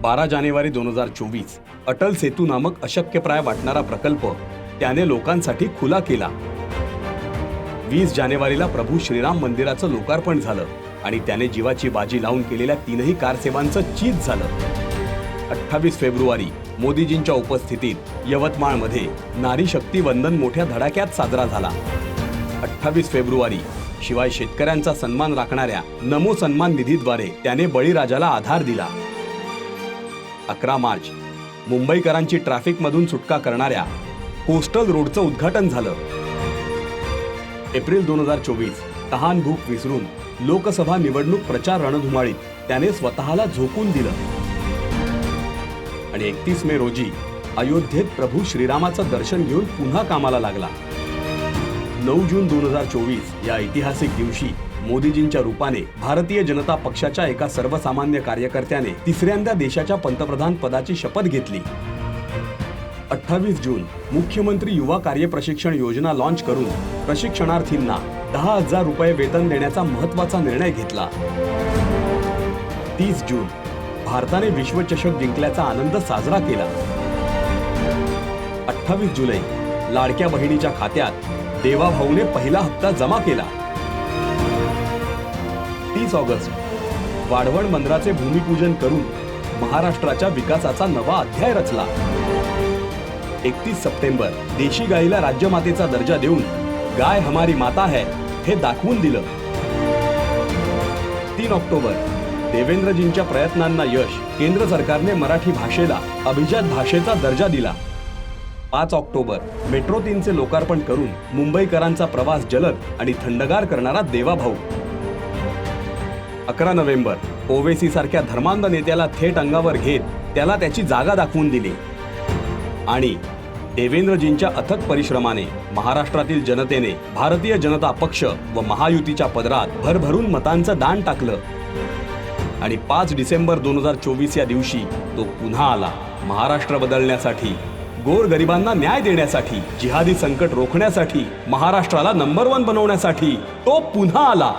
बारा जानेवारी दोन हजार चोवीस. अटल सेतू नामक अशक्यप्राय वाटणारा प्रकल्प त्याने लोकांसाठी खुला केला. वीस जानेवारीला प्रभू श्रीराम मंदिराचं लोकार्पण झालं आणि त्याने जीवाची बाजी लावून केलेल्या तीनही कारसेवांचं चीज झालं. अठ्ठावीस फेब्रुवारी मोदीजींच्या उपस्थितीत यवतमाळमध्ये नारी शक्ती वंदन मोठ्या धडाक्यात साजरा झाला. अठ्ठावीस फेब्रुवारी शिवाय शेतकऱ्यांचा सन्मान राखणाऱ्या नमो सन्मान निधीद्वारे त्याने बळीराजाला आधार दिला. अकरा मार्च. मुंबईकरांची ट्रॅफिकमधून सुटका करणाऱ्या कोस्टल रोडचं उद्घाटन झालं. एप्रिल दोन हजार चोवीस तहान भूक विसरून लोकसभा निवडणूक प्रचार रणधुमाळीत त्याने स्वतःला झोकून दिलं. आणि एकतीस मे रोजी अयोध्येत प्रभू श्रीरामाचं दर्शन घेऊन पुन्हा कामाला लागला. नऊ जून दोन हजार चोवीस या ऐतिहासिक दिवशी मोदीजींच्या रूपाने भारतीय जनता पक्षाच्या एका सर्वसामान्य कार्यकर्त्याने तिसऱ्यांदा देशाच्या पंतप्रधान पदाची शपथ घेतली. अठ्ठावीस जून मुख्यमंत्री युवा कार्यप्रशिक्षण योजना लॉन्च करून प्रशिक्षणार्थींना दहा हजार रुपये वेतन देण्याचा महत्त्वाचा निर्णय घेतला. तीस जून भारताने विश्वचषक जिंकल्याचा आनंद साजरा केला. अठ्ठावीस जुलै लाडक्या बहिणीच्या खात्यात देवाभाऊने पहिला हप्ता जमा केला. तीस ऑगस्ट. वाढवण मंदिराचे भूमिपूजन करून महाराष्ट्राच्या विकासाचा नवा अध्याय रचला. एकतीस सप्टेंबर देशी गाईला राज्यमातेचा दर्जा देऊन गाय हमारी माता है हे दाखवून दिलं. तीन ऑक्टोबर देवेंद्रजींच्या प्रयत्नांना यश केंद्र सरकारने मराठी भाषेला अभिजात भाषेचा दर्जा दिला. पाच ऑक्टोबर मेट्रो तीनचे लोकार्पण करून मुंबईकरांचा प्रवास जलद आणि थंडगार करणारा देवाभाऊ. अकरा नोव्हेंबर ओवेसी सारख्या धर्मांध नेत्याला थेट अंगावर घेत त्याला त्याची जागा दाखवून दिली. आणि देवेंद्रजींच्या अथक परिश्रमाने महाराष्ट्रातील जनतेने भारतीय जनता पक्ष व महायुतीच्या पदरात भरभरून मतांचं दान टाकलं. आणि पाच डिसेंबर दोन हजार चोवीस या दिवशी तो पुन्हा आला. महाराष्ट्र बदलण्यासाठी गोर गरिबांना न्याय देण्यासाठी जिहादी संकट रोखण्यासाठी महाराष्ट्राला नंबर वन बनवण्यासाठी तो पुन्हा आला.